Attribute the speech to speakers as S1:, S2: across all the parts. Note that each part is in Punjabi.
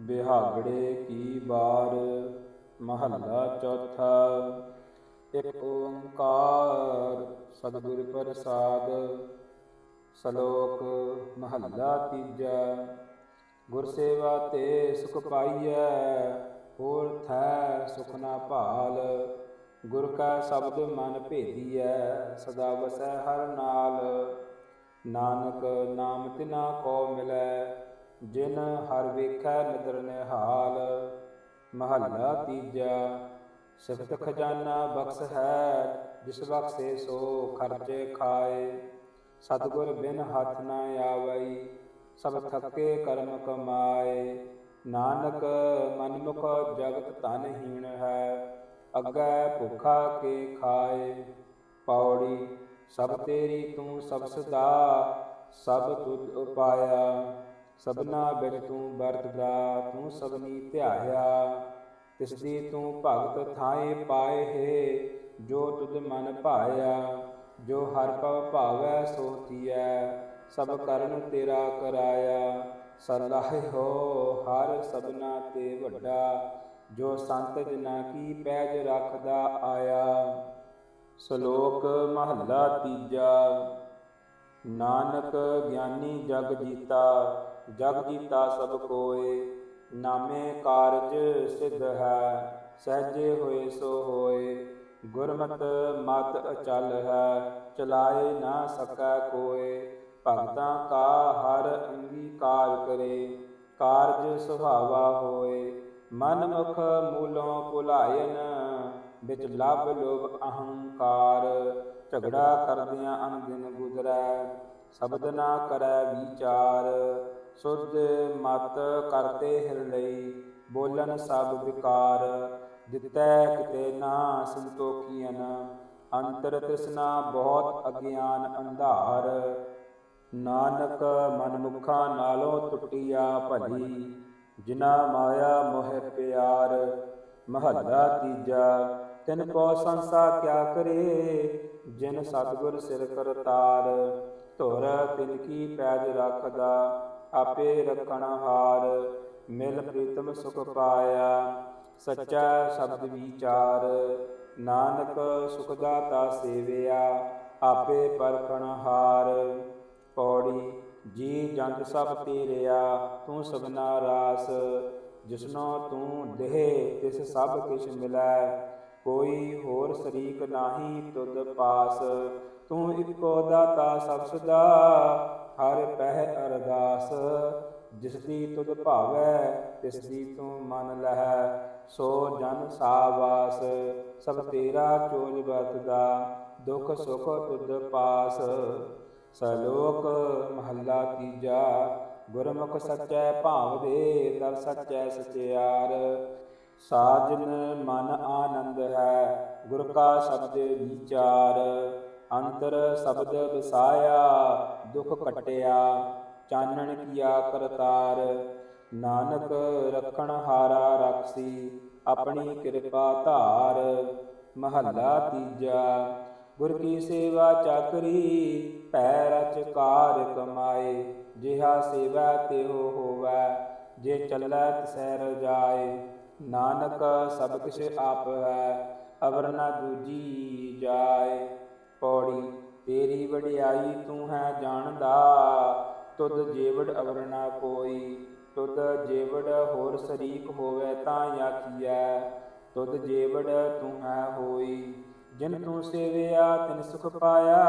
S1: ਬਿਹਾਗੜੇ ਕੀ ਬਾਰ, ਮਹੱਲਾ ਚੌਥਾ। ਇੱਕ ਓੰਕਾਰ ਸਤਿਗੁਰ ਪ੍ਰਸਾਦ, ਸ਼ਲੋਕ ਮਹੱਲਾ ਤੀਜਾ। ਗੁਰ ਸੇਵਾ ਤੇ ਸੁਖ ਪਾਈਐ, ਹੋਰ ਥੈ ਸੁਖ ਨਾ ਭਾਲ। ਗੁਰ ਕਾ ਸ਼ਬਦ ਮਨ ਭੇਦੀਐ, ਸਦਾ ਵਸੈ ਹਰ ਨਾਲ। ਨਾਨਕ ਨਾਮ ਤਿਨਾ ਕੋ ਮਿਲੈ ਜਿਨ ਹਰ ਵੇਖੈ ਨਦਰ ਨਿਹਾਲ, ਮਹੱਲਾ ਤੀਜਾ, ਸਿਫਤ ਖਜ਼ਾਨਾ ਬਖਸ਼ ਹੈ, ਜਿਸ ਬਖਸ਼ੇ ਸੋ ਖਰਚੇ ਖਾਏ। ਸਤਿਗੁਰ ਬਿਨ ਹੱਥ ਨਾ ਆਵਈ, ਸਭ ਥੱਕੇ ਕਰਮ ਕਮਾਏ। ਨਾਨਕ ਮਨਮੁਖ ਜਗਤ ਧਨਹੀਣ ਹੈ, ਅੱਗੇ ਭੁਖਾ ਕੇ ਖਾਏ। ਪੌੜੀ, ਸਭ ਤੇਰੀ ਤੂੰ ਸਭ ਸਦਾ ਸਭ ਤੁਧ ਉਪਾਇਆ। ਸਭਨਾ ਵਿੱਚ ਤੂੰ ਵਰਤਦਾ ਤੂੰ ਸਭਨੀ ਧਿਆਇਆ। ਤਿਸ ਦੀ ਤੂੰ ਭਗਤ ਥਾਏ ਪਾਏ ਹੈ, ਜੋ ਤੁਧ ਮਨ ਭਾਇਆ। ਜੋ ਹਰ ਪਵ ਭਾਵੈ, ਸੋ ਤੀਐ, ਸਭ ਕਰਨ ਤੇਰਾ ਕਰਾਇਆ। ਸਲਾਹ ਹੋ, ਹਰ ਸਭਨਾ ਤੇ ਵੱਡਾ, ਜੋ ਸੰਤ ਜਨਾ ਕੀ ਪੈਜ ਰੱਖਦਾ ਆਇਆ। ਸ਼ਲੋਕ ਮਹੱਲਾ ਤੀਜਾ, ਨਾਨਕ ਗਿਆਨੀ ਜਗ ਜੀਤਾ। ਜਗ ਜੀਤਾ ਸਭ ਕੋਏ, ਨਾਮੇ ਕਾਰਜ ਸਿਧ ਹੈ, ਸਹਜੇ ਹੋਏ ਸੋ ਹੋਏ। ਗੁਰਮਤ ਮਤ ਅਚਲ ਹੈ, ਚਲਾਏ ਨਾ ਸਕੈ ਕੋਏ। ਭਗਤਾਂ ਕਾ ਹਰ ਅੰਗੀਕਾਰ ਕਰੇ, ਕਾਰਜ ਸੁਭਾਵਾ ਹੋਏ। ਮਨ ਮੁਖ ਮੂਲੋਂ ਭੁਲਾਇਨ, ਵਿੱਚ ਲਭ ਲੋਭ ਅਹੰਕਾਰ। ਝਗੜਾ ਕਰਦਿਆਂ ਅਨਦਿਨ ਗੁਜ਼ਰੈ, ਸ਼ਬਦ ਨਾ ਕਰੈ ਵਿਚਾਰ। ਸੁਧ ਮਤ ਕਰਤੇ ਹਿਰ ਲਈ ਬੋਲਨ ਸਭ ਵਿਕਾਰ, ਦਿੱਤੈ ਕਿਤੇ ਨਾ ਸੰਤੋਖੀਨ ਅੰਤਰ ਤ੍ਰਿਸ਼ਨਾ ਬਹੁਤ ਅਗਿਆਨ ਅੰਧਾਰ। ਨਾਨਕ ਮਨਮੁਖਾਂ ਨਾਲੋਂ ਟੁੱਟਿਆ ਭਲੀ ਜਿਨਾ ਮਾਇਆ ਮੋਹ ਪਿਆਰ, ਮਹੱਲਾ ਤੀਜਾ, ਤਿਨ ਕੋ ਸੰਸਾ ਕਿਆ ਕਰੇ, ਜਿਨ ਸਤਗੁਰ ਸਿਰ ਕਰਤਾਰ, ਧੁਰ ਤਿਨ ਕੀ ਪੈਜ ਰੱਖਦਾ ਆਪੇ ਰੱਖਣ ਹਾਰ, ਮਿਲ ਪ੍ਰੀਤਮ ਸੁਖ ਪਾਇਆ। ਸੱਚਾ ਸ਼ਬਦ ਵਿਚਾਰ, ਨਾਨਕ ਸੁਖ ਦਾਤਾ ਸੇਵਿਆ, ਆਪੇ ਪਰਖਣ ਹਾਰ। ਪੌੜੀ, ਜੀ ਜੰਗ ਸਭ ਤੇਰਿਆ, ਤੂੰ ਸਭਨਾ ਰਾਸ। ਜਿਸਨੋ ਤੂੰ ਦੇਹ ਤਿਸ ਸਭ ਕਿਛ ਮਿਲੈ। ਕੋਈ ਹੋਰ ਸ਼ਰੀਕ ਨਾਹੀ ਤੁਧ ਪਾਸ। ਤੂੰ ਇੱਕੋ ਦਾਤਾ ਸਭ ਸਦਾ ਹਰ ਪਹਿ ਅਰਦਾਸ ਜਿਸ ਦੀ ਤੁਧ ਭਾਵੈ ਤਿਸ ਦੀ ਤੂੰ ਮਨ ਲਹੈ, ਸੋ ਜਨ ਸਾਵਾਸ, ਸਭ ਤੇਰਾ ਚੋਜ ਵਰਤਦਾ, ਦੁਖ ਸੁਖ ਤੁਧ ਪਾਸ। ਸਲੋਕ ਮਹੱਲਾ ਤੀਜਾ, ਗੁਰਮੁਖ ਸੱਚੈ ਭਾਵ ਦੇ ਦਰ ਸੱਚੈ ਸਚਿਆਰ। ਸਾਜਨ ਮਨ ਆਨੰਦ ਹੈ, ਗੁਰ ਕਾ ਸ਼ਬਦ ਵਿਚਾਰ। ਅੰਤਰ ਸ਼ਬਦ ਵਸਾਇਆ, ਦੁਖ ਕਟਿਆ ਚਾਨਣ ਕੀਆ ਕਰਤਾਰ। ਨਾਨਕ ਰਖਣ ਹਾਰਾ ਰਖਸੀ, ਆਪਣੀ ਕਿਰਪਾ ਧਾਰ। ਮਹੱਲਾ ਤੀਜਾ, ਗੁਰ ਕੀ ਸੇਵਾ ਚਾਕਰੀ ਪੈ ਰਚ ਕਮਾਏ। ਜਿਹਾ ਸੇਵਾ ਤਿਹੁ ਹੋਵੈ, ਜੇ ਚੱਲੈ ਤਿਸੈ ਰਜਾਏ ਨਾਨਕ ਸਭ ਕਿਛ ਆਪ ਹੈ ਅਵਰ ਨਾ ਦੂਜੀ ਜਾਏ। ਪੌੜੀ ਤੇਰੀ ਵਡਿਆਈ ਤੂੰ ਹੈ ਜਾਣਦਾ। ਤੁਧ ਜੀਵੜ ਅਵਰ ਕੋਈ, ਤੁਧ ਜੀਵੜ ਹੋਰ ਸ਼ਰੀਕ ਹੋਵੇ ਤਾਂ ਆਖੀਐ। ਤੁਧ ਜੀਵੜ ਤੂੰ ਹੈ ਹੋਈ, ਜਿਨ ਤੂੰ ਸੇਵਿਆ ਤਿਨ ਸੁਖ ਪਾਇਆ,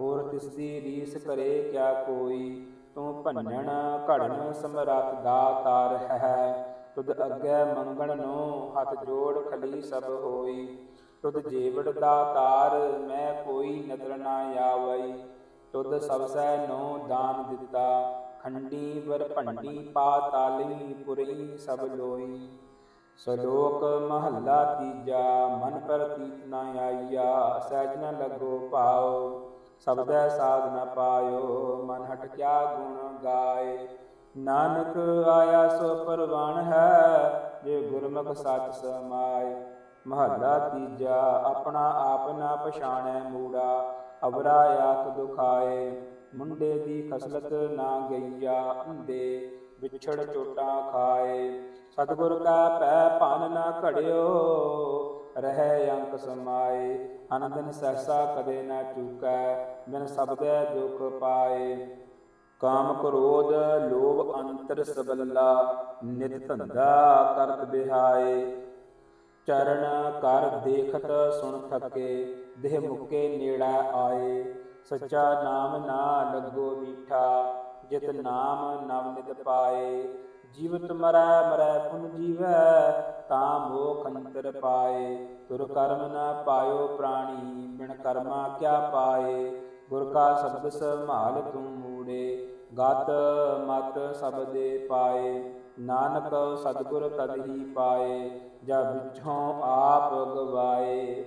S1: ਹੋਰ ਤਿਸ ਦੀ ਰੀਸ ਕਰੇ ਕਿਆ ਕੋਈ। ਤੂੰ ਭੰਨਣ ਘੜਨ ਸਮਰੱਥ ਦਾਤਾਰ ਹੈ। ਤੁਧ ਅੱਗੇ ਮੰਗਣ ਨੂੰ ਹੱਥ ਜੋੜ ਖਲੀ ਸਭ ਹੋਈ। ਤੁਧ ਜੀਵੜ ਦਾਤਾਰ ਮੈਂ ਕੋਈ ਨਦਰ ਨਾ ਆਵਈ। ਤੁਧ ਸਭ ਸੈ ਨੋ ਦਾਨ ਦਿੱਤਾ। ਖੰਡੀ ਵਰ ਭੰਡੀ ਪਾਤਾਲੀ ਪੁਰੀ ਸਭ ਲੋਈ। ਸ਼ਲੋਕ ਮਹੱਲਾ ਤੀਜਾ, ਮਨ ਪ੍ਰਤੀਤ ਨਾ ਆਈਆ ਸਹਿਜ ਨ ਲੱਗੋ ਪਾਓ ਸਬਦੈ ਸਾਧ ਨ ਪਾਇਓ, ਮਨ ਹਟ ਕਿਆ ਗੁਣ ਗਾਏ। ਨਾਨਕ ਆਇਆ ਸੋ ਪਰਵਾਨ ਹੈ, ਜੇ ਗੁਰਮੁਖ ਸੱਚ ਸਮਾਏ। ਮਹੱਲਾ ਤੀਜਾ, ਆਪਣਾ ਆਪ ਨਾ ਪਛਾਣੈ ਮੂੜਾ, ਅਵਰਾ ਆਖ ਦੁਖਾਏ। ਮੁੰਡੇ ਦੀ ਖਸਲਤ ਨਾ ਗਈਆ ਅੰਦੇ ਵਿਛੜ ਚੋਟਾਂ ਖਾਏ। ਸਤਿਗੁਰ ਕਾ ਪੈ ਭਨ ਨਾ ਘੜਿਓ, ਰਹਿ ਅੰਕ ਸਮਾਏ। ਅਨੰਦਨ ਸਹਸਾ ਕਦੇ ਨਾ ਚੁਕੈ, ਬਿਨ ਸਬਦੈ ਦੁਖ ਪਾਏ। ਕਾਮ ਕ੍ਰੋਧ ਲੋਭ ਅੰਤਰ ਸਬੱਲਾ, ਨਿਤ ਧੰਦਾ ਕਰਤ ਬਿਹਾਏ। ਚਰਨ ਕਰ ਦੇਖਤ ਸੁਣ ਥਕੇ, ਦੇਹ ਮੁਕੇ ਨੇੜਾ ਆਏ। ਸੱਚਾ ਨਾਮ ਨਾ ਲੱਗੋ ਮੀਠਾ, ਜਿਤ ਨਾਮ ਨਵ ਨਿਤ ਪਾਏ। ਜੀਵਤ ਮਰੈ ਮਰੈ ਪੁਨ ਜੀਵੈ, ਤਾਂ ਮੋਖ ਅੰਤਰ ਪਾਏ। ਤੁਰ ਕਰਮ ਨਾ ਪਾਇਓ ਪ੍ਰਾਣੀ, ਬਿਨ ਕਰਮਾ ਕਿਆ ਪਾਏ। ਗੁਰ ਕਾ ਸ਼ਬਦ ਸੰਭਾਲ ਤੂੰ ਮੂੜੇ ਗਤ ਮਤ ਸਬਦੇ ਪਾਏ, ਨਾਨਕ ਸਤਿਗੁਰ ਤਦ ਪਾਏ ਜਬ ਵਿਛੋਂ ਆਪ ਗਵਾਏ।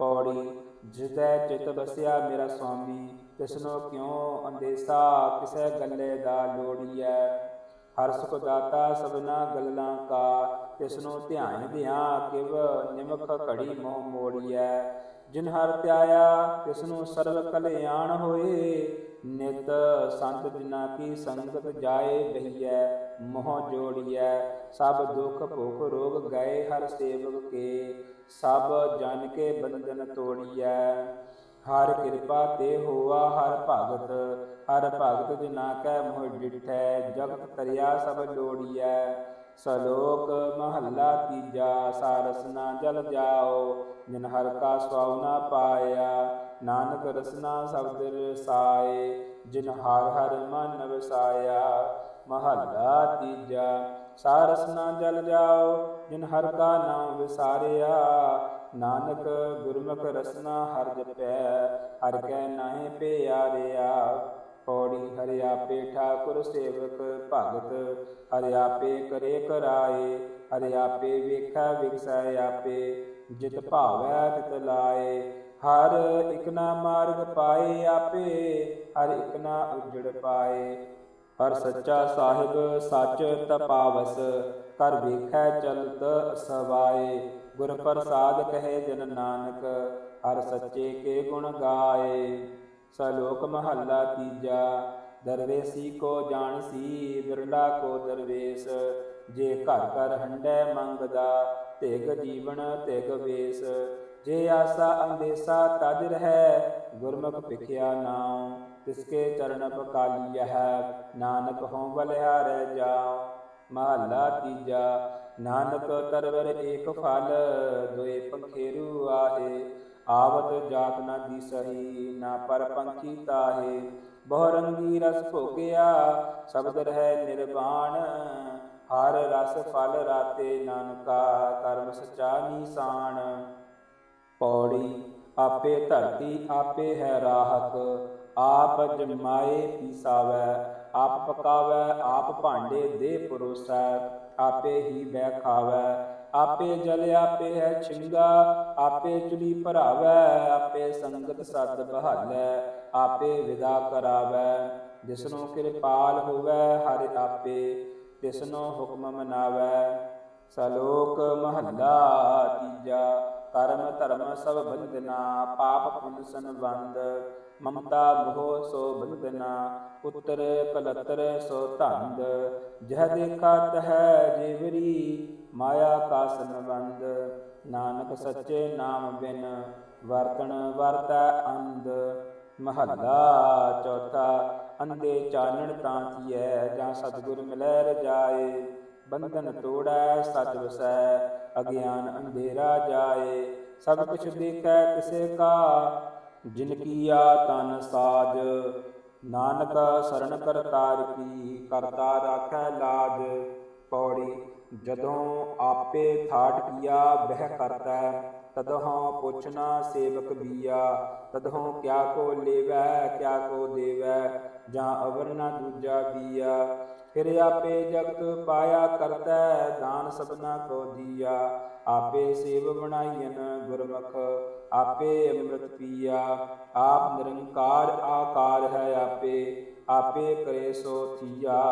S1: ਪੌੜੀ ਜਿਤੈ ਚਿਤ ਬਸਿਆ ਮੇਰਾ ਸੁਆਮੀ ਤਿਸਨੋ ਕਿਉ ਅੰਦੇਸਾ, ਕਿਸੈ ਗੱਲੇ ਦਾ ਲੋੜੀਐ ਹਰ ਸੁਖ ਦਾਤਾ ਸਭਨਾ ਗੱਲਾਂ ਕਾ, ਤਿਸਨੋ ਧਿਆਨ ਧਿਆ ਕਿਵ ਨਿਮਖ ਘੜੀ ਮੋਹ ਮੋੜੀਐ। ਜਿਨ ਹਰ ਧਿਆਇਆ ਤਿਸਨੂੰ ਸਰਬ ਕਲਿਆਣ ਹੋਏ, ਨਿਤ ਸੰਤ ਜਿਨਾ ਕੀ ਸੰਗਤ ਜਾਏ ਬਹੀਐ ਮੋਹ ਜੋੜੀਐ, ਸਭ ਦੁੱਖ ਭੁਖ ਰੋਗ ਗਏ ਹਰ ਸੇਵਕ ਕੇ, ਸਭ ਜਨ ਕੇ ਬੰਧਨ ਤੋੜੀਐ। ਹਰ ਕਿਰਪਾ ਤੇ ਹੋਆ ਹਰ ਭਗਤ ਹਰ ਭਗਤ ਜਿਨਾ ਕੈ ਮੋਹ ਡਿਠੈ, ਜਗਤ ਤਰਿਆ ਸਭ ਜੋੜੀਐ। ਸਲੋਕ ਮਹੱਲਾ ਤੀਜਾ ਸਾਰਸਨਾ ਜਲ ਜਾਓ, ਜਿਨ ਹਰ ਕਾ ਸੁਆਉਨਾ ਪਾਇਆ, ਨਾਨਕ ਰਸਨਾ ਸ਼ਬਦ ਰਸਾਏ, ਜਿਨ ਹਰ ਹਰ ਮਨ ਵਸਾਇਆ। ਮਹੱਲਾ ਤੀਜਾ ਸਾਰਸਨਾ ਜਲ ਜਾਓ, ਜਿਨ ਹਰ ਕਾ ਨਾਮ ਵਿਸਾਰਿਆ, ਨਾਨਕ ਗੁਰਮੁਖ ਰਸਨਾ ਹਰ ਜਪੈ, ਹਰ ਕੈ ਨਾਹੀ ਪਿਆਰਿਆ। ਪੌੜੀ, ਹਰਿ ਆਪੇ ਠਾਕੁਰ ਸੇਵਕ ਭਗਤ, ਹਰਿ ਆਪੇ ਕਰੇ ਕਰਾਏ, ਹਰਿ ਆਪੇ ਵੇਖੈ ਵਿਗਸੈ ਆਪੇ, ਜਿਤ ਭਾਵੈ ਤਿਤ ਲਾਏ। ਹਰ ਇਕ ਨਾ ਮਾਰਗ ਪਾਏ ਆਪੇ, ਹਰ ਇਕ ਨਾ ਉਜੜ ਪਾਏ। ਹਰ ਸੱਚਾ ਸਾਹਿਬ ਸੱਚ ਤਪਾਵਸ ਕਰ ਵੇਖੈ ਚਲਤ ਸਵਾਏ ਗੁਰ ਪ੍ਰਸਾਦ ਕਹੇ ਜਨ ਨਾਨਕ, ਹਰ ਸੱਚੇ ਕੇ ਗੁਣ ਗਾਏ। ਸਲੋਕ ਮਹੱਲਾ ਤੀਜਾ, ਦਰਵੇਸੀ ਕੋ ਜਾਣਸੀ ਬਿਰਲਾ ਕੋ ਦਰਵੇਸ, ਜੇ ਘਰ ਘਰ ਹੰਡੈ ਮੰਗਦਾ ਤੇਗ ਜੀਵਨ ਤੇਗ ਵੇਸ। ਜੇ ਆਸਾ ਅੰਦੇਸਾ ਤਜ ਰਹਿ, ਗੁਰਮੁਖ ਭਿਖਿਆ ਨਾਮ ਤਿਸਕੇ ਚਰਨ ਪਕਾਲੀਐ ਨਾਨਕ ਹੋਂ ਬਲਿਹਾਰੈ ਜਾਉ। ਮਹੱਲਾ ਤੀਜਾ, ਨਾਨਕ ਤਰਵਰ ਏਕ ਫਲ, ਦੋਏ ਪੰਖੇਰੂ ਆਹੇ। ਆਵਤ ਜਾਤ ਨਾ ਦੀ ਨਾ ਪਰ ਤਾਹੇ ਬਹੁ ਰੰਗੀ ਰਸ ਭੋਗਿਆ ਸ਼ਬਦ ਰਹਿ ਨਿਰਵਾਣ ਹਰ ਰਸ ਫਲ ਰਾਤੇ ਨਾਨਕਾ ਕਰਮ ਸਚਾ ਨੀਸਾਨ ਪੌੜੀ ਆਪੇ ਧਰਤੀ ਆਪੇ ਹੈ ਰਾਹਕ ਆਪ ਜਮਾਏ ਪੀਸਾਵੈ ਆਪ ਪਕਾਵੈ ਆਪ ਭਾਂਡੇ ਦੇ ਪਰੋਸੈ ਆਪੇ ਹੀ ਬੈ ਖਾਵੈ ਆਪੇ ਜਲ ਆਪੇ ਹੈ ਛਿੰਗਾ ਆਪੇ ਚੁਲੀ ਭਰਾਵੈ, ਆਪੇ ਸੰਗਤ ਸਤ ਬਹਾਲੈ, ਆਪੇ ਵਿਦਾ ਕਰਾਵੈ। ਜਿਸਨੂੰ ਕਿਰਪਾਲ ਹੋਵੈ, ਹਰਿ ਆਪੇ, ਤਿਸਨੂੰ ਹੁਕਮ ਮਨਾਵੈ। ਸਲੋਕ ਮਹੱਲਾ ਤੀਜਾ, ਕਰਮ ਧਰਮ ਸਭ ਬੰਦਨਾ ਪਾਪ ਪੁੰਨ ਸੰਬੰਧ। ਮਮਤਾ ਮੋਹ ਸੋ ਬੰਦਨਾ ਪੁੱਤਰ ਕਲਤਰ ਸੋ ਧੰਦ। ਜਹ ਦੇਖਾ ਤਹ ਜੀਵਰੀ ਮਾਇਆ ਕਾ ਸੰਬੰਧ, ਨਾਨਕ ਸੱਚੇ ਨਾਮ ਬਿਨ ਵਰਤਣ ਵਰਤੈ ਅੰਧ। ਮਹੱਲਾ ਚੌਥਾ ਅੰਦੇ ਚਾਨਣ ਤਾਂ ਥੀਐ, ਜਾਂ ਸਤਿਗੁਰ ਮਿਲੈ ਰਜਾਏ। ਬੰਧਨ ਤੋੜੈ, ਸਚ ਵਸੈ, ਅਗਿਆਨ ਅੰਧੇਰਾ ਜਾਏ। ਸਭ ਕੁਛ ਦੇਖੈ ਤਿਸੇ ਕਾ, ਜਿਨ ਕੀਆ ਤਨ ਸਾਜ। ਨਾਨਕ ਸਰਣ ਕਰਤਾਰ ਕੀ, ਕਰਤਾ ਰਾਖੈ ਲਾਜ। ਪੌੜੀ ਜਦੋਂ ਆਪੇ ਥਾਟ ਕੀਆ, ਬਹਿ ਕਰਤਾ, ਤਦਹੁ ਪੁੱਛਣਾ ਸੇਵਕ ਬੀਆ ਤਦਹੁ ਕਿਆ ਕੋ ਲੇਵੈ, ਕਿਆ ਕੋ ਦੇਵੈ, ਜਾਂ ਅਵਰ ਨਾ ਦੂਜਾ ਬੀਆ ਫਿਰ ਆਪੇ ਜਗਤ ਪਾਇਆ ਕਰਤਾ, ਦਾਨ ਸਭਨਾ ਕੋ ਦੀਆ। ਆਪੇ ਸੇਵ ਬਣਾਈਨ ਗੁਰਮੁਖ, ਆਪੇ ਅੰਮ੍ਰਿਤ ਪੀਆ। ਆਪ ਨਿਰੰਕਾਰ ਆਕਾਰ ਹੈ ਆਪੇ ਆਪੇ ਕਰੇ ਸੋ ਥੀਆ।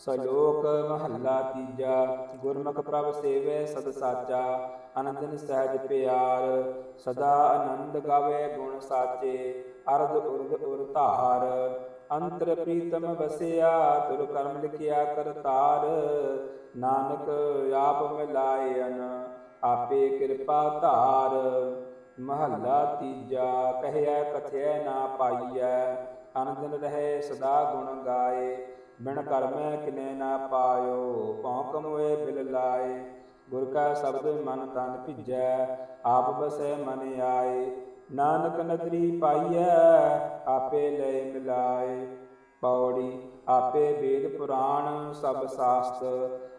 S1: ਸਲੋਕ ਮਹੱਲਾ ਤੀਜਾ, ਗੁਰਮੁਖ ਪ੍ਰਭ ਸੇਵੇ ਸਦ ਸਾਚਾ, ਅਨੰਦਨ ਸਹਿਜ ਪਿਆਰ, ਸਦਾ ਆਨੰਦ ਗਾਵੇ ਗੁਣ ਸਾਚੇ, ਅਰਧ ਉਰਧ ਉਰ ਧਾਰ, ਅੰਤਰ ਪ੍ਰੀਤਮ ਵਸਿਆ, ਤੁਰ ਕਰਮ ਲਿਖਿਆ ਕਰਤਾਰ ਨਾਨਕ ਆਪ ਮਿਲਾਇਨ, ਆਪੇ ਕਿਰਪਾ ਧਾਰ। ਮਹੱਲਾ ਤੀਜਾ ਕਹਿਆ ਕਥਿਆ ਨਾ ਪਾਈਐ, ਅਨੰਦਨ ਰਹੇ ਸਦਾ ਗੁਣ ਗਾਏ। ਬਿਨ ਕਰਮੈ ਕਿਨੇ ਨਾ ਪਾਇਓ ਭੌਂਕ ਮੋਏ ਬਿਲ ਲਾਏ। ਗੁਰ ਕਾ ਸ਼ਬਦ ਮਨ ਤਨ ਭਿਜੈ, ਆਪ ਬਸੈ ਮਨ ਆਏ। ਨਾਨਕ ਨਦਰੀ ਪਾਈਐ, ਆਪੇ ਲੈ ਮਿਲਾਏ। ਪੌੜੀ ਆਪੇ ਵੇਦ ਪੁਰਾਣ, ਸਭ ਸਾਸਤ,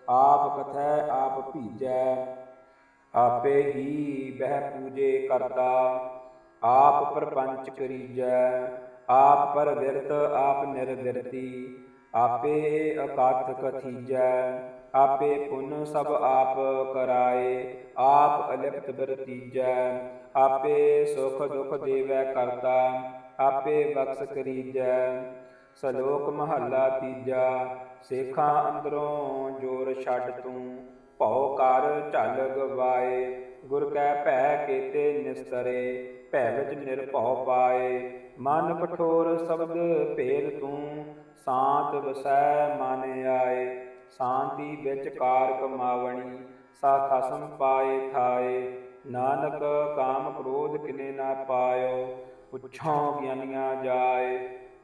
S1: ਆਪ ਕਥੈ ਆਪ ਭੀਜੈ। ਆਪੇ ਹੀ ਬਹਿ ਪੂਜੇ ਕਰਤਾ ਆਪ ਪਰਪੰਚ ਕਰੀਜੈ। ਆਪ ਪਰ ਵਿਰਤ ਆਪ ਨਿਰਵਿਰਤੀ। ਆਪੇ ਅਕਥ ਕਥੀਜੈ, ਆਪੇ ਪੁਨ ਸਭ ਆਪ ਕਰਾਏ, ਆਪ ਅਲਿਪਤ ਵਰਤੀਜੈ, ਆਪੇ ਸੁਖ ਦੁਖ ਦੇਵੈ ਕਰਤਾ, ਆਪੇ ਬਖਸ਼ ਕਰੀਜੈ। ਸਲੋਕ ਮਹੱਲਾ ਤੀਜਾ, ਸੇਖਾਂ ਅੰਦਰੋਂ ਜੋਰ ਛੱਡ ਤੂੰ, ਭਉ ਕਰ ਝਲ ਗਵਾਏ, ਗੁਰ ਕੈ ਭੈ ਕੀਤੇ ਨਿਸਤਰੇ, ਭੈ ਵਿੱਚ ਨਿਰਭਉ ਪਾਏ। ਮਨ ਕਠੋਰ ਸ਼ਬਦ ਭੇਦ ਤੂੰ ਸ਼ਾਂਤ ਵਸੈ ਮਨ ਆਏ, ਸ਼ਾਂਤੀ ਵਿੱਚ ਕਾਰ ਕਮਾਵਣੀ ਸਾ ਖਸਮ ਪਾਏ ਥਾਏ। ਨਾਨਕ ਕਾਮ ਕ੍ਰੋਧ ਕਿਨੇ ਨਾ ਪਾਇਓ, ਪੁੱਛੋਂ ਗਿਆਨੀਆਂ ਜਾਏ।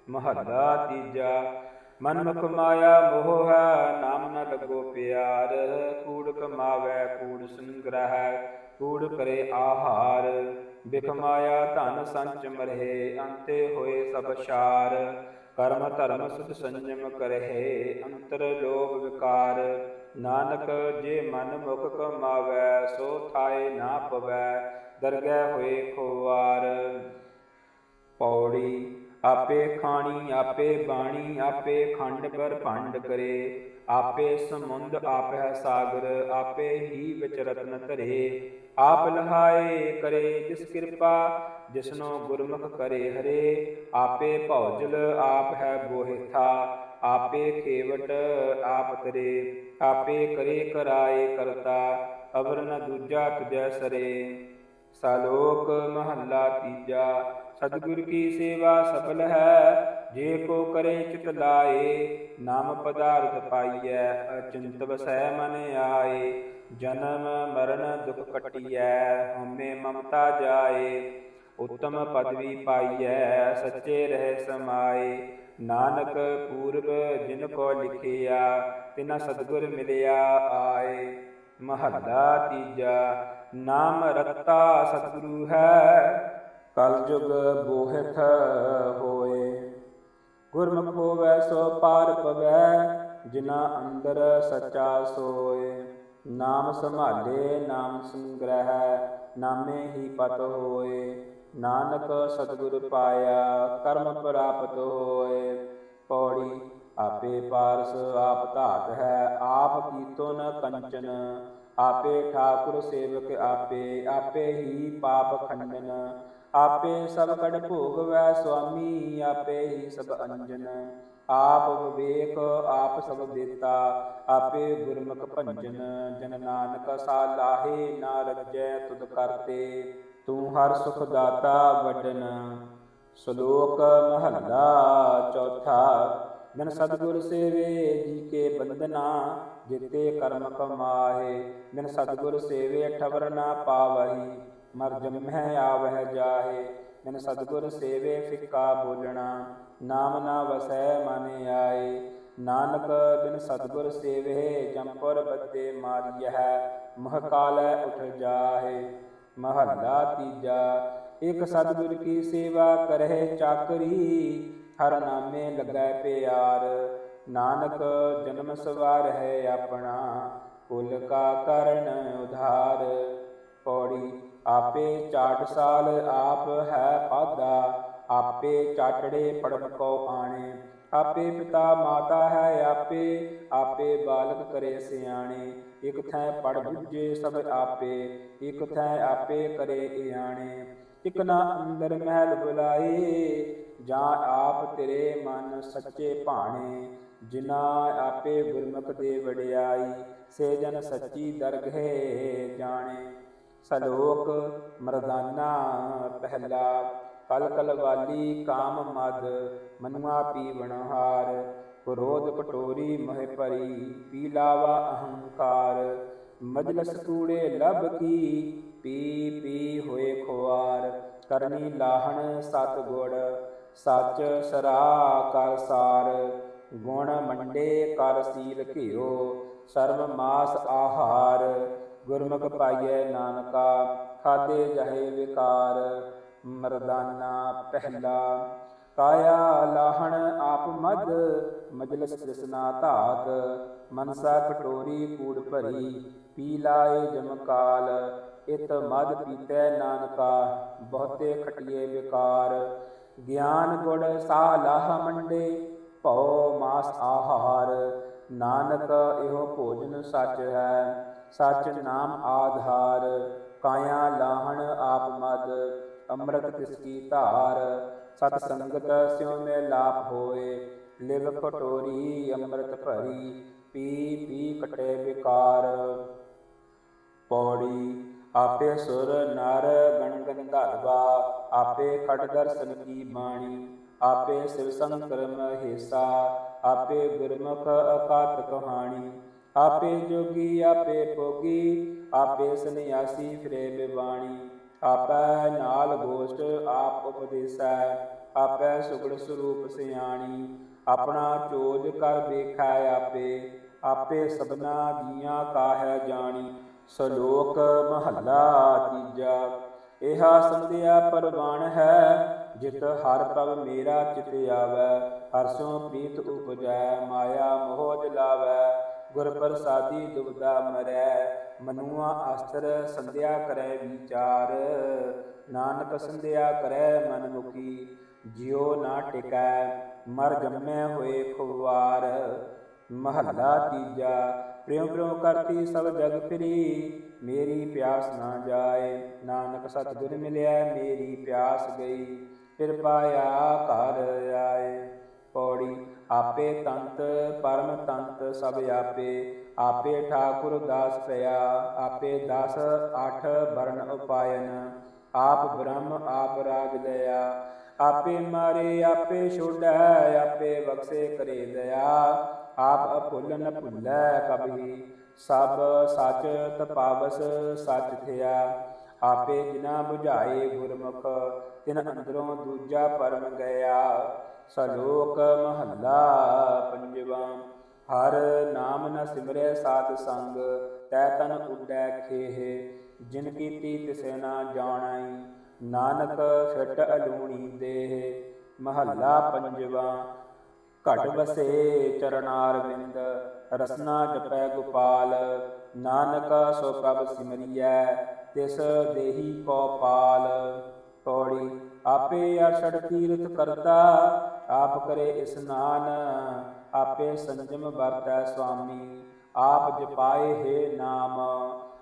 S1: ਮਹੱਲਾ ਤੀਜਾ ਮਨਮੁਖ ਮਾਇਆ ਮੋਹ ਹੈ, ਨਾਮ ਨ ਲੱਗੋ ਪਿਆਰ। ਕੂੜ ਕਮਾਵੈ, ਕੂੜ ਸੰਗ੍ਰਹਿ, ਕੂੜ ਕਰੇ ਆਹਾਰ। ਬਿਖ ਮਾਇਆ ਧਨ ਸੰਚ ਮਰਹਿ, ਅੰਤੇ ਹੋਏ ਸਭ ਛਾਰ। ਕਰਮ ਧਰਮ ਸੁਧ ਸੰਜਮ ਕਰਹਿ, ਅੰਤਰ ਲੋਭ ਵਿਕਾਰ। ਨਾਨਕ ਜੇ ਮਨ ਮੁਖ ਕਮਾਵੈ, ਸੋ ਥਾਏ ਨਾ ਪਵੈ, ਦਰਗਹਿ ਹੋਏ ਖੁਆਰ ਪੌੜੀ, ਆਪੇ ਖਾਣੀ, ਆਪੇ ਬਾਣੀ, ਆਪੇ ਖੰਡ ਪਰ ਭੰਡ ਕਰੇ। ਆਪੇ ਸਮੁੰਦ ਆਪ ਹੈ ਸਾਗਰ, ਆਪੇ ਹੀ ਵਿੱਚ ਰਤਨ ਧਰੇ। ਆਪ ਲਹਾਏ ਕਰੇ ਜਿਸ ਕਿਰਪਾ, ਜਿਸਨੋ ਗੁਰਮੁਖ ਕਰੇ ਹਰੇ। ਆਪੇ ਭੌਜਲ ਆਪ ਹੈ ਬੋਹਿਥਾ, ਆਪੇ ਖੇਵਟ ਆਪ ਤਰੇ। ਆਪੇ ਕਰੇ ਕਰਾਏ ਕਰਤਾ, ਅਵਰ ਨ ਦੂਜਾ ਤੁਜੈ ਸਰੇ। ਸਲੋਕ ਮਹੱਲਾ ਤੀਜਾ, ਸਤਿਗੁਰ ਕੀ ਸੇਵਾ ਸਫਲ ਹੈ? ਜੇ ਕੋ ਕਰੇ ਚਿਤ ਲਾਏ, ਨਾਮ ਪਦਾਰਥ ਪਾਈਐ ਅਚਿੰਤ ਵਸੈ ਮਨ ਆਏ, ਜਨਮ ਮਰਨ ਦੁਖ ਕਟਿਐ, ਹਉਮੈ ਮਮਤਾ ਜਾਏ, ਉਤਮ ਪਦਵੀ ਪਾਈਐ, ਸੱਚੇ ਰਹਿ ਸਮਾਏ, ਨਾਨਕ ਪੂਰਬ ਜਿਨ ਕੋ ਲਿਖਿਆ, ਤਿਨਾ ਸਤਿਗੁਰ ਮਿਲਿਆ ਆਏ। ਮਹੱਲਾ ਤੀਜਾ, ਨਾਮ ਰਤਾ ਸਤਿਗੁਰੂ ਹੈ, ਕਲਯੁਗ ਬੋਹਿਥ ਹੋਏ। ਗੁਰਮੁਖ ਹੋਵੈ ਸੋ ਪਾਰ ਪਵੈ ਜਿਨਾ ਅੰਦਰ ਸਚਾ ਸੋਏ। ਨਾਮ ਸੰਭਾਲੇ, ਨਾਮ ਸੰਗ੍ਰਹਿ, ਨਾਮੇ ਹੀ ਪਤ ਹੋਏ। ਨਾਨਕ ਸਤਿਗੁਰ ਪਾਇਆ, ਕਰਮ ਪ੍ਰਾਪਤ ਹੋਏ। ਪੌੜੀ, ਆਪੇ ਪਾਰਸ ਆਪ ਧਾਤ ਹੈ, ਆਪ ਕੀਤੋ ਨ ਕੰਚਨ। ਆਪੇ ਠਾਕੁਰ ਸੇਵਕ ਆਪੇ ਆਪੇ ਹੀ ਪਾਪ ਖੰਡਨ। ਆਪੇ ਸਭ ਕੜ ਭੋਗਵੈ ਸੁਆਮੀ, ਆਪੇ ਹੀ ਸਭ ਅੰਜਨ। ਆਪ ਵਿਵੇਕ, ਆਪ ਸਭ ਦੇਤਾ, ਆਪੇ ਗੁਰਮੁਖ ਭੰਜਨ। ਜਨ ਨਾਨਕ ਸਾ ਲਾਹੇ, ਨਾ ਰਜੈ ਤੁਧ ਕਰਤੇ। ਤੂੰ ਹਰ ਸੁਖ ਦਾਤਾ ਵਡਨ। ਸ਼ਲੋਕ ਮਹੱਲਾ ਚੌਥਾ। ਮਨ ਸਤਿਗੁਰ ਸੇਵੇ ਜੀ ਕੇ ਬੰਦਨਾ ਜਿਤੇ ਕਰਮ ਕਮਾਏ। ਮਨ ਸਤਿਗੁਰ ਸੇਵੇ ਠਵਰ ਨਾ ਪਾਵਹੀ। ਮਰ ਜੰਮਹਿ ਆਵਹਿ ਜਾਹੇ ਮਨ ਸਤਿਗੁਰ ਸੇਵੇ ਫਿੱਕਾ ਬੋਲਣਾ, ਨਾਮ ਨਾ ਵਸੈ ਮਨ ਆਏ। ਨਾਨਕ ਬਿਨ ਸਤਿਗੁਰ ਸੇਵੇ ਜੰਪੁਰ ਬੱਦੇ ਮਾਰੀਐ, ਮਹ ਕਾਲੈ ਉਠ ਜਾਹੇ, ਮਹੱਲਾ ਤੀਜਾ। ਇਕ ਸਤਿਗੁਰ ਕੀ ਸੇਵਾ ਕਰਹਿ ਚਾਕਰੀ, ਹਰ ਨਾਮੇ ਲੱਗੈ ਪਿਆਰ। ਨਾਨਕ ਜਨਮ ਸਵਾਰ ਹੈ ਆਪਣਾ ਕੁਲ ਕਾ ਕਰਨ ਉਧਾਰ। ਪੌੜੀ ਆਪੇ ਚਾਟ ਸਾਲ ਆਪ ਹੈ ਪਾਦਾ ਆਪੇ ਚਾਟੜੇ ਪੜਨ ਕੋ ਆਣੇ। ਆਪੇ ਪਿਤਾ ਮਾਤਾ ਹੈ ਆਪੇ ਆਪੇ ਬਾਲਕ ਕਰੇ ਸਿਆਣੇ। ਇਕ ਥੈ ਪੜ ਬੁੱਝੇ ਸਭ ਆਪੇ, ਇਕ ਥੈ ਆਪੇ ਕਰੇ ਇਆਣੇ। ਇਕ ਨਾ ਅੰਦਰ ਮਹਿਲ ਬੁਲਾਏ, ਜਾਂ ਆਪ ਤੇਰੇ ਮਨ ਸੱਚੇ ਭਾਣੇ। ਜਿਨਾ ਆਪੇ ਗੁਰਮੁਖ ਦੇ ਵਡਿਆਈ, ਸੇ ਜਨ ਸੱਚੀ ਦਰਗਹਿ ਜਾਣੇ। ਸਲੋਕ ਮਰਦਾਨਾ ਪਹਿਲਾ ਕਲ ਕਲ ਵਾਲੀ ਕਾਮ ਮਦ, ਮਨੁਆ ਪੀਵਣ ਹਾਰ ਕ੍ਰੋਧ ਕਟੋਰੀ ਮਹਿ ਭਰੀ, ਪੀ ਲਾਵਾ ਅਹੰਕਾਰ। ਮਜਲਸ ਕੂੜੇ ਲਭ ਕੀ, ਪੀ ਪੀ ਹੋਏ ਖੁਆਰ। ਕਰਨੀ ਲਾਹਣ ਸਤ ਗੁੜ ਸੱਚ ਸਰਾ ਕਰ ਸਾਰ। ਗੁਣ ਮੰਡੇ ਕਰ ਸੀਲ ਘਿਓ ਸਰਬ ਮਾਸ ਆਹਾਰ। ਗੁਰਮੁਖ ਪਾਈਐ ਨਾਨਕਾ ਖਾਦੇ ਜਹੇ ਵਿਕਾਰ, ਮਰਦਾਨਾ ਪਹਿਲਾ। ਕਾਇਆ ਲਾਹਣ ਆਪ ਮਦ, ਮਜਲਸ ਤ੍ਰਿਸ਼ਨਾ ਧਾਤ, ਮਨਸਾ ਕਟੋਰੀ ਕੂੜ ਭਰੀ, ਪੀ ਲਾਏ ਜਮਕਾਲ ਇਤ ਮਦ ਪੀਤੈ ਨਾਨਕਾ, ਬਹੁਤੇ ਖਟਿਏ ਵਿਕਾਰ। ਗਿਆਨ ਗੁੜ ਸਾ ਲਾਹ ਮੰਡੇ, ਭਉ ਮਾਸ ਆਹਾਰ, ਨਾਨਕ ਇਹੋ ਭੋਜਨ ਸੱਚ ਹੈ। ਸਚ ਨਾਮ ਆਧਾਰ, ਕਾਇਆ ਲਾਹਣ ਆਪ ਮਦ, ਅੰਮ੍ਰਿਤ ਤਿਸ ਕੀ ਧਾਰ, ਸਤ ਸੰਗਤ ਸਿਉ ਮੇ ਲਾਪ ਹੋਏ, ਲਿਵ ਕਟੋਰੀ ਅੰਮ੍ਰਿਤ ਭਰੀ, ਪੀ ਪੀ ਕਟੇ ਵਿਕਾਰ। ਪੌੜੀ, ਆਪੇ ਸੁਰ ਨਰ ਗਣ ਗੰਧਰਵਾ ਆਪੇ ਖੜ ਦਰਸ਼ਨ ਕੀ ਬਾਣੀ, ਆਪੇ ਸਿਵ ਸੰਕਰ ਮਹੇਸਾ ਆਪੇ ਗੁਰਮੁਖ ਅਕਾਤ ਕਹਾਣੀ। ਆਪੇ ਜੋਗੀ, ਆਪੇ ਭੋਗੀ, ਆਪੇ ਸੰਿਆਸੀ ਫਿਰੇ ਬਿਵਾਣੀ ਆਪੈ ਨਾਲ ਗੋਸ਼ਟ, ਆਪ ਉਪਦੇਸੈ, ਆਪੈ ਸੁਗੜ ਸਰੂਪ ਸਿਆਣੀ। ਆਪਣਾ ਚੋਜ ਕਰ ਵੇਖੈ ਆਪੇ ਆਪੇ ਸਭਨਾ ਜੀਆਂ ਕਾਹੈ ਜਾਣੀ। ਸ਼ਲੋਕ ਮਹੱਲਾ ਤੀਜਾ ਇਹਾ ਸੰਧਿਆ ਪਰਵਾਨ ਹੈ, ਜਿਤ ਹਰ ਪ੍ਰਭ ਮੇਰਾ ਚਿਤ ਆਵੈ। ਹਰਸੋਂ ਪ੍ਰੀਤ ਉਪਜੈ, ਮਾਇਆ ਮੋਹ ਜਲਾਵੈ। ਗੁਰ ਪ੍ਰਸਾਦੀ ਦੁਬਦਾ ਮਰੈ, ਮਨੁਆ ਅਸਤਰ ਸੰਧਿਆ ਕਰੈ ਵਿਚਾਰ। ਨਾਨਕ ਸੰਧਿਆ ਕਰੈ ਮਨ ਮੁਖੀ ਜਿਉ ਨਾ ਟਿਕੈ, ਮਰ ਜੰਮੇ ਹੋਏ ਖੁਵਾਰ ਮਹੱਲਾ ਤੀਜਾ, ਪ੍ਰਿਉ ਪ੍ਰਿਉ ਕਰਤੀ ਸਭ ਜਗ ਫਿਰੀ, ਮੇਰੀ ਪਿਆਸ ਨਾ ਜਾਏ। ਨਾਨਕ ਸਤਿਗੁਰ ਮਿਲਿਆ ਮੇਰੀ ਪਿਆਸ ਗਈ ਫਿਰ ਪਾਇਆ ਘਰ ਆਏ। ਪੌੜੀ ਆਪੇ ਤੰਤ, ਪਰਮ ਤੰਤ ਸਭ ਆਪੇ। ਆਪੇ ਠਾਕੁਰ ਦਾਸ ਪਿਆ, ਆਪੇ ਦਸ ਅੱਠ ਵਰਨ ਉਪਾਇਨ। ਆਪ ਬ੍ਰਹਮ, ਆਪ ਰਾਜ ਲਿਆ ਆਪੇ ਮਾਰੇ, ਆਪੇ ਛੋੜੈ, ਆਪੇ ਬਖਸ਼ੇ ਕਰੇ ਦਇਆ। ਆਪ ਅਭੁੱਲ ਨ ਭੁੱਲੈ ਕਬਹੀ। ਸਭ ਸੱਚ ਤਪਾਵਸ ਸੱਚ ਥਿਆ। ਆਪੇ ਜਿਨਾ 부ਝਾਏ ਗੁਰਮੁਖ, ਤਿਨ ਅੰਦਰੋਂ ਦੂਜਾ ਪਰਮ ਗਿਆ। ਸਲੋਕ ਮਹੱਲਾ ਪੰਜਵਾ। ਹਰ ਨਾਮ ਨ ਸਿਮਰੈ ਸਾਧ ਸੰਗ, ਤੈ ਤਨ ਉਡੈ ਖੇਹ। ਜਿਨ ਕੀਤੀ ਤਿਸੈ ਨਾ ਜਾਣੈ, ਨਾਨਕ ਫਿਟ ਅਲੂਣੀ ਦੇਹ। ਮਹੱਲਾ ਪੰਜਵਾ। ਘਟ ਬਸੇ ਚਰਨਾਰ ਵਿੰਦ ਰਸਨਾ ਜਪੈ ਗੋਪਾਲ। ਨਾਨਕ ਸੋ ਪ੍ਰਭ ਸਿਮਰਿਐ, ਤਿਸ ਦੇਹੀ ਕੋ ਪਾਲ। ਪੌੜੀ, ਆਪੇ ਅਰਸ਼ੜ ਤੀਰਥ ਕਰਤਾ ਆਪ ਕਰੇ ਇਸਨਾਨ ਆਪੇ ਸੰਜਮ ਵਰਤੈ ਸੁਆਮੀ। ਆਪ ਜਪਾਏ ਹੈ ਨਾਮ,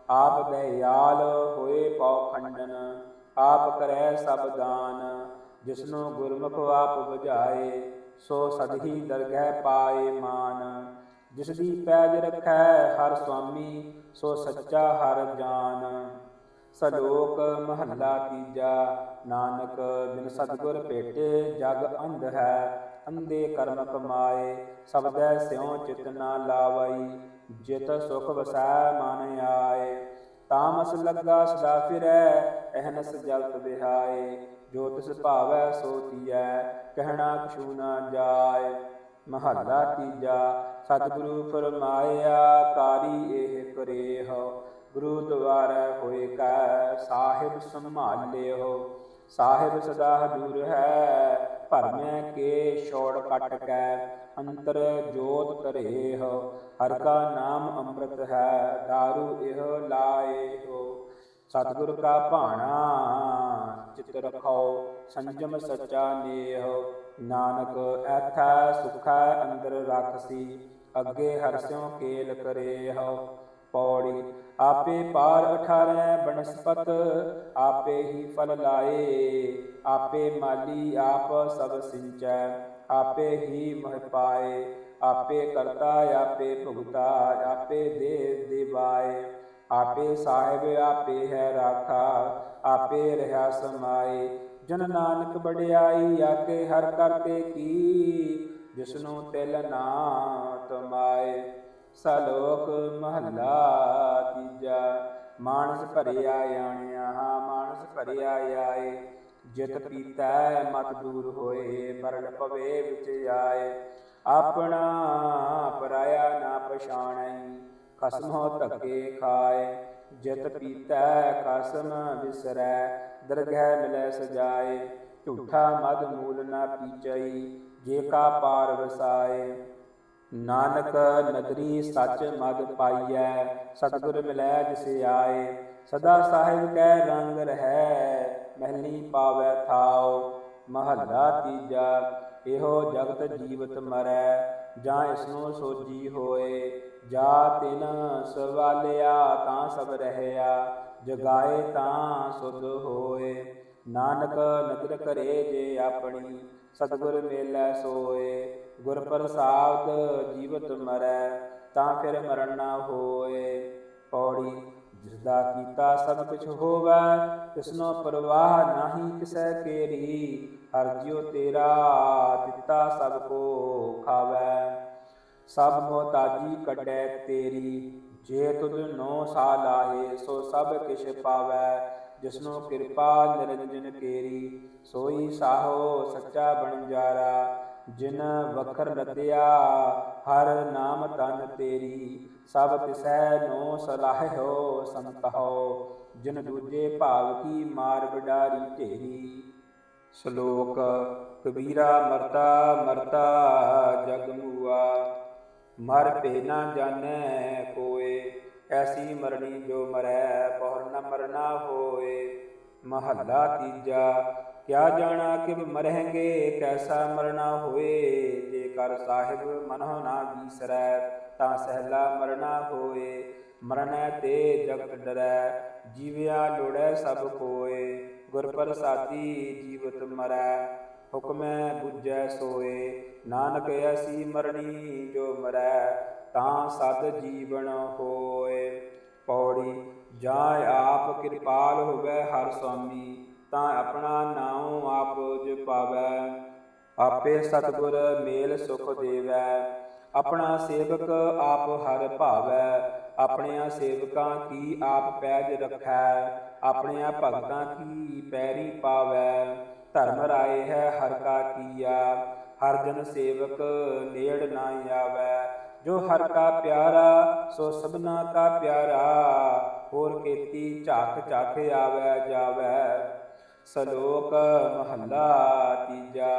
S1: ਆਪ ਦਇਆਲ ਹੋਏ ਪਉ ਖੰਡਨ। ਆਪ ਕਰੈ ਸਭ ਦਾਨ, ਜਿਸਨੂੰ ਗੁਰਮੁਖ ਆਪ ਬੁਝਾਏ, ਸੋ ਸਦਹੀ ਦਰਗਹਿ ਪਾਏ ਮਾਨ। ਜਿਸ ਦੀ ਪੈਜ ਰਖੈ ਹਰ ਸੁਆਮੀ, ਸੋ ਸੱਚਾ ਹਰ ਜਾਨ। ਸਲੋਕ ਮਹੱਲਾ ਤੀਜਾ, ਨਾਨਕ ਬਿਨ ਸਤਗੁਰ ਭੇਟੇ, ਜਗ ਅੰਧ ਹੈ, ਅੰਧੇ ਕਰਮ ਕਮਾਏ, ਸਬਦੈ ਸਿਉ ਚਿਤ ਨਾ ਲਾਵਈ, ਜਿਤ ਸੁਖ ਵਸੈ ਮਨ ਆਏ। ਤਾਮਸ ਲੱਗਾ ਸਦਾ ਫਿਰੈ, ਅਹਨਸ ਜਲਤ ਬਿਹਾਏ ਜੋ ਤਿਸ ਭਾਵੈ ਸੋ ਤੀਐ ਕਹਿਣਾ ਕਛੂ ਨਾ ਜਾਏ। ਮਹੱਲਾ ਤੀਜਾ, ਸਤਿਗੁਰੂ ਫਰਮਾਇਆ, ਕਾਰੀ ਇਹ ਕਰੇਹ। ਗੁਰੂ ਦੁਆਰੈ ਹੋਏ ਕੈ, ਸਾਹਿਬ ਸੰਭਾਲਿਓ। ਸਾਹਿਬ ਸਦਾ ਹਜੂਰ ਹੈ, ਭਰਮੈ ਕੇ ਛੋੜ ਕੱਟ ਕੈ। ਅੰਤਰ ਜੋਤ ਧਰੇਹ, ਹਰ ਕਾ ਨਾਮ ਅੰਮ੍ਰਿਤ ਹੈ दारू ਇਹ ਲਾਏ ਹੋ ਸਤਿਗੁਰ ਕਾ ਭਾਣਾ ਚਿਤ ਰਖਾਓ, ਸੰਜਮ ਸਚਾ ਨੇਹ ਨਾਨਕ ਐਥਾ ਸੁਖਾ ਅੰਦਰ ਰਖਸੀ, ਅੱਗੇ ਹਰਸਿਓ ਕੇਲ ਕਰੇ ਹੋ ਪੌੜੀ, ਆਪੇ ਪਾਰ ਅਠਾਰੈ ਬਨਸਪਤ, ਆਪੇ ਹੀ ਫਲ ਲਾਏ, ਆਪੇ ਮਾਲੀ ਆਪ ਸਭ ਸਿੰਚੈ, ਆਪੇ ਹੀ ਮਹਿ ਪਾਏ, ਆਪੇ ਕਰਤਾ, ਆਪੇ ਭੁਗਤਾ, ਆਪੇ ਦੇ ਦਿਵਾਏ, ਆਪੇ ਸਾਹਿਬ, ਆਪੇ ਹੈ ਰਾਖਾ, ਆਪੇ ਰਹਾ ਸਮਾਏ, ਜਨ ਨਾਨਕ ਬੜਿਆਈ ਆਕੇ ਹਰ ਕਰਤੇ ਕੀ, ਜਿਸਨੂੰ ਤਿਲ ਨਾ ਤਮਾਏ। ਸਲੋਕ ਮਹੱਲਾ ਤੀਜਾ, ਮਾਨਸ ਭਰਿਆ ਆਣਿਆ, ਮਾਨਸ ਭਰਿਆ ਆਏ। ਜਿਤ ਪੀਤਾ, ਮਤ ਦੂਰ ਹੋਏ, ਮਰਨ ਪਵੇ ਵਿੱਚ ਆਏ। ਆਪਣਾ ਪਰਾਇਆ ਨਾ ਪਛਾਣੈ ਕਸਮੋ ਧੱਕੇ ਖਾਏ। ਜਿਤ ਪੀਤਾ ਕਸਮ ਵਿਸਰੈ ਦਰਗਹਿ ਮਿਲੈ ਸਜਾਏ। ਝੂਠਾ ਮਦ ਮੂਲ ਨਾ ਪੀਚਈ ਜੇ ਕਾ ਪਾਰ ਵਸਾਏ। ਨਾਨਕ ਨਗਰੀ ਸੱਚ ਮਦ ਪਾਈਐ, ਸਤਿਗੁਰ ਮਿਲੈ ਜਿਸ ਆਏ, ਸਦਾ ਸਾਹਿਬ ਕੈ ਰੰਗ ਰਹੈ, ਮਹਿਲੀ ਪਾਵੈ ਥਾਉ, ਮਹੱਲਾ ਤੀਜਾ, ਇਹੋ ਜਗਤ ਜੀਵਤ ਮਰੈ, ਜਾਂ ਇਸਨੂੰ ਸੋਜੀ ਹੋਏ, ਜਾ ਤਿਨ ਸਵਾਲਿਆ ਤਾਂ ਸਭ ਰਹਿਆ, ਜਗਾਏ ਤਾਂ ਸੁਧ ਹੋਏ। ਨਾਨਕ ਨਦਰ ਕਰੇ ਜੇ ਆਪਣੀ, ਸਤਿਗੁਰ ਮੇਲੈ ਸੋਏ, ਗੁਰ ਪ੍ਰਸਾਦ ਜੀਵਤ ਮਰੈ, ਤਾਂ ਫਿਰ ਮਰਨ ਨਾ ਹੋਏ। ਪੌੜੀ, ਜਿਸ ਦਾ ਕੀਤਾ ਸਭ ਕੁਝ ਹੋਵੈ ਤਿਸਨੋ ਪਰਵਾਹ ਨਹੀਂ ਕਿਸੈ ਕੇਰੀ। ਹਰ ਜਿਉ ਤੇਰਾ ਦਿੱਤਾ ਸਭ ਕੋ ਖਾਵੈ। ਸਭ ਮੋਤਾਜੀ ਕੱਢੈ ਤੇਰੀ, ਜੇ ਤੁਧ ਨੋ ਸਾ ਲਾਹੇ, ਸੋ ਸਭ ਕਿਛ ਪਾਵੈ। ਜਿਸਨੂੰ ਕਿਰਪਾ ਨਿਰੰਜਨ ਕੇਰੀ, ਸੋਈ ਸਾਹੋ ਸੱਚਾ ਬਣਜਾਰਾ, ਜਿਨ ਵਖਰ ਰਤਿਆ ਹਰ ਨਾਮ ਤਨ ਤੇਰੀ, ਸਭ ਤਿਸੈ ਨੋ ਸਲਾਹਿਓ ਸੰਤਹੋ, ਜਿਨ ਦੂਜੇ ਭਾਵ ਕੀ ਮਾਰ ਬਿਡਾਰੀ ਢੇਰੀ। ਸ਼ਲੋਕ, ਕਬੀਰਾ ਮਰਤਾ ਮਰਤਾ ਜਗ ਮੂਆ ਮਰ ਪੇ ਨਾ ਜਾਣੈ ਕੋਏ। ਐਸੀ ਮਰਨੀ ਜੋ ਮਰੈ ਬਹੁਰ ਨ ਮਰਨਾ ਹੋਏ। ਮਹੱਲਾ ਤੀਜਾ, ਕਿਆ ਜਾਣਾ ਕਿ ਮਰਹਿੰਗੇ, ਕੈਸਾ ਮਰਨਾ ਹੋਏ। ਜੇ ਕਰ ਸਾਹਿਬ ਮਨਹੁ ਨਾ ਬੀਸਰੈ ਤਾਂ ਸਹਿਲਾ ਮਰਨਾ ਹੋਏ। ਮਰਨੈ ਤੇ ਜਗਤ ਡਰੈ, ਜੀਵਿਆ ਲੋੜੈ ਸਭ ਕੋਏ। ਗੁਰ ਪ੍ਰਸਾਦੀ ਜੀਵਤ ਮਰੈ, ਹੁਕਮੈ 부ਜੈ ਸੋਏ। ਨਾਨਕ ਐਸੀ ਮਰਣੀ ਜੋ ਮਰੈ ਤਾਂ ਸਦ ਜੀਵਨ ਹੋਏ। ਪੌੜੀ ਜਾਂ ਆਪ ਕਿਰਪਾਲ ਹੋਵੇ ਹਰ ਸੁਆਮੀ, ਤਾਂ ਆਪਣਾ ਨਾਮ ਆਪ ਜਪਾਵੈ ਆਪੇ ਸਤਿਗੁਰ ਮੇਲ ਸੁਖ ਦੇਵੈ। ਆਪਣਾ ਸੇਵਕ ਆਪ ਹਰ ਭਾਵੈ। ਆਪਣਿਆਂ ਸੇਵਕਾਂ ਕੀ ਆਪ ਪੈਜ ਰੱਖੈ। ਆਪਣਿਆਂ ਭਗਤਾਂ ਕੀ ਪੈਰੀ ਪਾਵੈ। ਧਰਮ ਰਾਏ ਹੈ ਹਰ ਕਾ ਕੀਆ। ਹਰ ਜਨ ਸੇਵਕ ਨੇੜ ਨਾ ਆਵੈ। ਜੋ ਹਰ ਕਾ ਪਿਆਰਾ, ਸੋ ਸਭਨਾ ਕਾ ਪਿਆਰਾ, ਹੋਰ ਕੀਤੀ ਝਾਕ ਝਾਕ ਆਵੈ ਜਾਵੈ। ਸਲੋਕ ਮਹੱਲਾ ਤੀਜਾ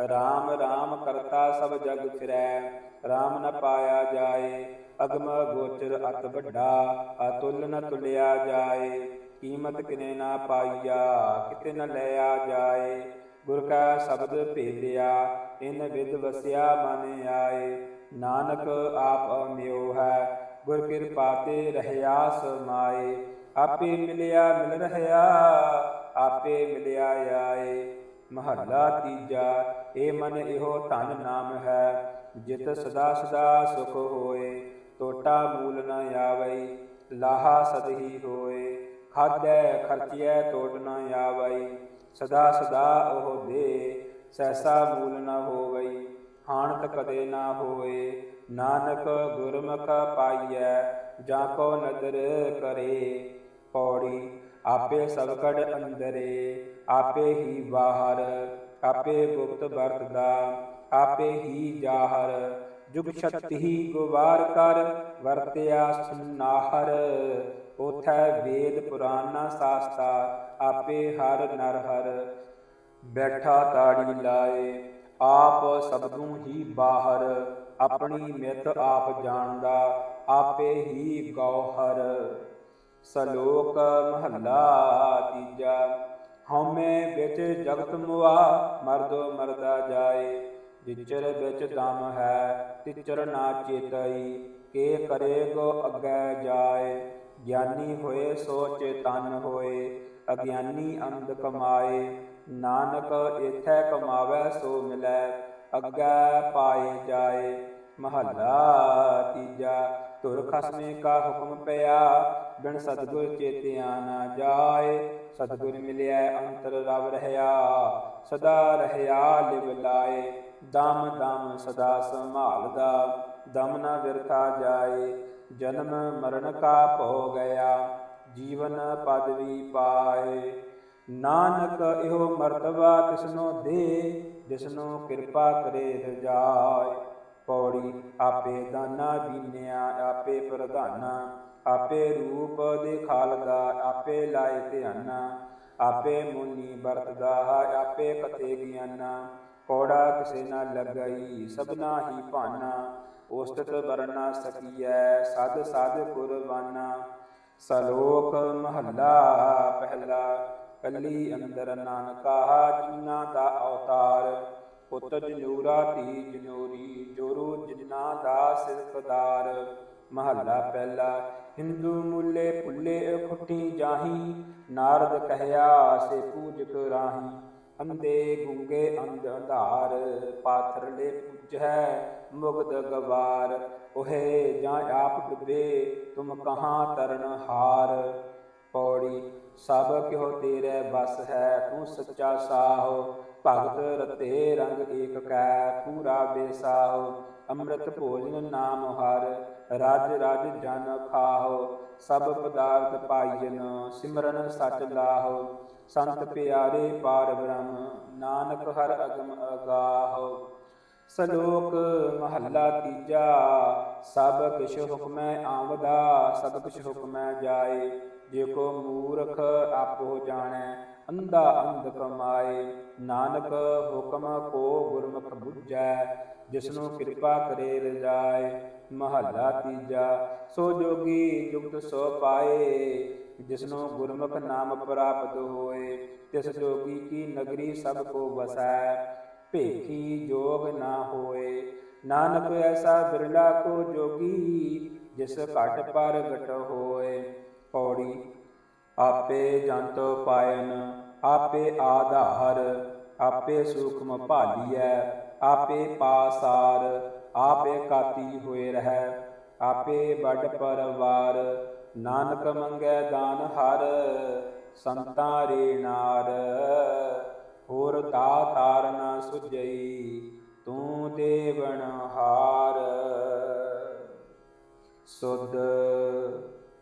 S1: RAM RAM ਕਰਤਾ ਸਭ ਜਗ ਫਿਰੈ RAM ਨ ਪਾਇਆ ਜਾਏ, ਅਗਮ ਗੋਚਰ ਅਤ ਵੱਡਾ, ਅਤੁਲ ਨ ਤੁਲਿਆ ਜਾਏ। ਕੀਮਤ ਕਿਨੇ ਨਾ ਪਾਈਆ, ਕਿਤੇ ਨ ਲਿਆ ਜਾਏ। ਗੁਰ ਕਾ ਸ਼ਬਦ ਭੇਦਿਆ ਇਨ ਵਿਦ ਵਸਿਆ ਮਨ ਆਏ। ਨਾਨਕ ਆਪ ਅਮਿਓ ਹੈ ਗੁਰ ਕਿਰਪਾ ਤੇ ਰਹਿਆ ਸਮਾਏ। ਆਪੇ ਮਿਲਿਆ ਮਿਲ ਰਹਿਆ, ਆਪੇ ਮਿਲਿਆ ਆਏ। ਮਹੱਲਾ ਤੀਜਾ ਏ ਮਨ ਇਹੋ ਧਨ ਨਾਮ ਹੈ, ਜਿਤ ਸਦਾ ਸਦਾ ਸੁਖ ਹੋਏ। ਟੋਟਾ ਮੂਲ ਨ ਆਵਈ, ਲਾਹਾ ਸਦਹੀ ਹੋਏ। ਖਾਦੈ ਖਰਚਿਐ ਟੋਟ ਨ ਆਵਈ, ਸਦਾ ਸਦਾ ਉਹ ਦੇ ਸੈਸਾ ਮੂਲ ਨ ਹੋਵਈ। ਹਾਨਤ ਕਦੇ ਨਾ ਹੋਏ। ਨਾਨਕ ਗੁਰਮੁਖ ਪਾਈਐ, ਜਾਂ ਕੋ ਨਦਰ ਕਰੇ। ਪੌੜੀ, ਆਪੇ ਸਭਕੜ ਅੰਦਰੇ, ਆਪੇ ਹੀ ਬਾਹਰ, ਆਪੇ ਗੁਪਤ ਵਰਤਦਾ, ਆਪੇ ਹੀ ਜਾਹਰ। ਜੁਗ ਛਤਿ ਗੁਵਾਰ ਕਰ, ਵਰਤਿਆ ਸੁਨਾਹਰ। ਉਥੈ ਵੇਦ ਪੁਰਾਣਾ ਸਾਸਤਾ, ਆਪੇ ਹਰ ਨਰ ਹਰ ਬੈਠਾ ਤਾੜੀ ਲਾਏ ਆਪ ਸਬਦੂ ਹੀ ਬਾਹਰ, ਆਪਣੀ ਮਿਤ ਆਪ ਜਾਣਦਾ, ਆਪੇ ਹੀ ਗੌਹਰ। ਸਲੋਕ ਮਹੱਲਾ ਤੀਜਾ, ਹਉਮੈ ਵਿੱਚ ਜਗਤ ਮੁਆ, ਮਰਦੋ ਮਰਦਾ ਜਾਏ। ਜਿਚਰ ਵਿੱਚ ਦਮ ਹੈ, ਤਿਚਰ ਨਾ ਚੇਤਈ, ਕੇ ਕਰੇ ਗੋ ਅੱਗੇ ਜਾਏ। ਗਿਆਨੀ ਹੋਏ ਸੋ ਚੇਤਨ ਹੋਏ, ਅਗਿਆਨੀ ਅੰਧ ਕਮਾਏ। ਨਾਨਕ ਇਥੈ ਕਮਾਵੇ ਸੋ ਮਿਲੈ, ਅੱਗੇ ਪਾਏ ਜਾਏ ਮਹੱਲਾ ਤੀਜਾ। ਤੁਰ ਖਸਮੇ ਕਾ ਹੁਕਮ ਪਿਆ, ਬਿਨ ਸਤਿਗੁਰ ਚੇਤਿਆ ਨਾ ਜਾਏ। ਸਤਿਗੁਰ ਮਿਲਿਆ ਅੰਤਰ ਰਵ ਰਹਿਆ, ਸਦਾ ਰਹਿਆ ਲਿਵ ਲਾਏ। ਦਮ ਦਮ ਸਦਾ ਸੰਭਾਲਦਾ, ਦਮ ਨਾ ਵਿਰਥਾ ਜਾਏ। ਜਨਮ ਮਰਨ ਕਾ ਭੋ ਗਿਆ ਜੀਵਨ ਪਦਵੀ ਪਾਏ। ਨਾਨਕ ਇਹੋ ਮਰਤਬਾ ਕਿਸਨੋ ਦੇ ਜਿਸਨੋ ਕਿਰਪਾ ਕਰੇ ਰਜਾਏ। ਪੌੜੀ ਆਪੇ ਦਾਨਾ ਦੀਨਿਆ, ਆਪੇ ਪ੍ਰਧਾਨਾ, ਆਪੇ ਰੂਪ ਦੇ ਖਾਲਦਾ, ਆਪੇ ਲਾਏ ਧਿਆਨਾ, ਆਪੇ ਮੁਨੀ ਵਰਤਦਾ, ਆਪੇ ਕਤੇ ਗਿਆਨਾ। ਕੋੜਾ ਕਿਸੇ ਨਾ ਲੱਗਈ, ਸਭਨਾ ਹੀ ਭਾਨਾ। ਉਸਤਤ ਵਰਨਾ ਸਕੀਐ ਸਦ ਸਦ ਕੁਰਬਾਨਾ। ਸਲੋਕ ਮਹੱਲਾ ਪਹਿਲਾ। ਕੱਲੀ ਅੰਦਰ ਨਾਨਕਾ ਜਿਨਾ ਦਾ ਅਵਤਾਰ, ਪੁੱਤ ਜਨੂਰਾ, ਧੀ ਜਨੂਰੀ, ਜੋਰੂ ਜਿਨਾ ਦਾ ਸਿਰਫਦਾਰ ਮਹੱਲਾ ਪਹਿਲਾ, ਹਿੰਦੂ ਮੁੱਲੇ ਪੁੱਲੇ ਖੁੱਟੀ ਜਾਹੀ, ਨਾਰਦ ਕਹਿਆ ਸੇ ਪੂਜਕ ਰਾਹੀ। ਅੰਦੇ ਗੁੰਗੇ ਅੰਧ ਅੰਧਾਰ, ਪਾਥਰਲੇ ਪੁੱਜੈ ਮੁਗਦ ਗਵਾਰ। ਓਹੇ ਜਾਂ ਆਪ ਡੁੱਬੇ, ਤੁਮ ਕਹਾਂ ਤਰਨ ਹਾਰ। ਪੌੜੀ, ਸਭ ਕਿਉ ਤੇਰੇ ਬਸ ਹੈ, ਤੂੰ ਸੱਚਾ ਸਾਹੁ, ਭਗਤ ਰਤੇ ਰੰਗ ਏਕ ਕੈ, ਪੂਰਾ ਬੇਸਾਹੁ, ਅੰਮ੍ਰਿਤ ਭੋਜਨ ਨਾਮ ਹਰ, ਰਾਜ ਰਾਜ ਜਨ ਖਾਹੁ, ਸਭ ਪਦਾਰਥ ਪਾਈਨ ਸਿਮਰਨ ਸਚ ਲਾਹੁ, ਸੰਤ ਪਿਆਰੇ ਪਾਰ ਬ੍ਰਹਮ, ਨਾਨਕ ਹਰ ਅਗਮ ਅਗਾਹੁ। ਸਲੋਕ ਮਹੱਲਾ ਤੀਜਾ, ਸਭ ਕਿਛ ਹੁਕਮੈ ਆਵਦਾ, ਸਭ ਕਿਛ ਹੁਕਮੈ ਜਾਏ। ਜੇ ਕੋ ਮੂਰਖ ਆਪੋ ਜਾਣੈ, ਅੰਧਾ ਅੰਧ ਕਮਾਏ ਨਾਨਕ ਹੁਕਮ ਕੋ ਗੁਰਮੁਖ ਬੁੱਝੈ, ਜਿਸਨੂੰ ਕਿਰਪਾ ਕਰੇ ਰਜਾਏ। ਮਹੱਲਾ ਤੀਜਾ, ਸੋ ਜੋਗੀ ਜੁਗਤ ਸੋ ਪਾਏ, ਜਿਸਨੂੰ ਗੁਰਮੁਖ ਨਾਮ ਪ੍ਰਾਪਤ ਹੋਏ। ਤਿਸ ਜੋਗੀ ਕੀ ਨਗਰੀ ਸਭ ਕੋ ਵਸੈ, ਭੇਖੀ ਜੋਗ ਨਾ ਹੋਏ। ਨਾਨਕ ਐਸਾ ਬਿਰਲਾ ਕੋ ਜੋਗੀ, ਜਿਸ ਘਟ ਪਰ ਘਟ ਹੋਏ। ਪੌੜੀ, ਆਪੇ ਜੰਤ ਪਾਇਨ, ਆਪੇ ਆਧਾਰ, ਆਪੇ ਸੂਖਮ ਭਾਲੀਐ, ਆਪੇ ਪਾਸਾਰ, ਆਪੇ ਕਾਤੀ ਹੋਏ ਰਹਿ, ਆਪੇ ਵੱਡ ਪਰਵਾਰ, ਨਾਨਕ ਮੰਗੈ ਦਾਨ ਹਰ, ਸੰਤਾਂ ਰੇ ਨਾਰ। ਹੋਰ ਦਾਤਾਰ ਨਾ ਸੁਜਈ ਤੂੰ ਦੇਵਨ ਹਾਰ। ਸੁਧ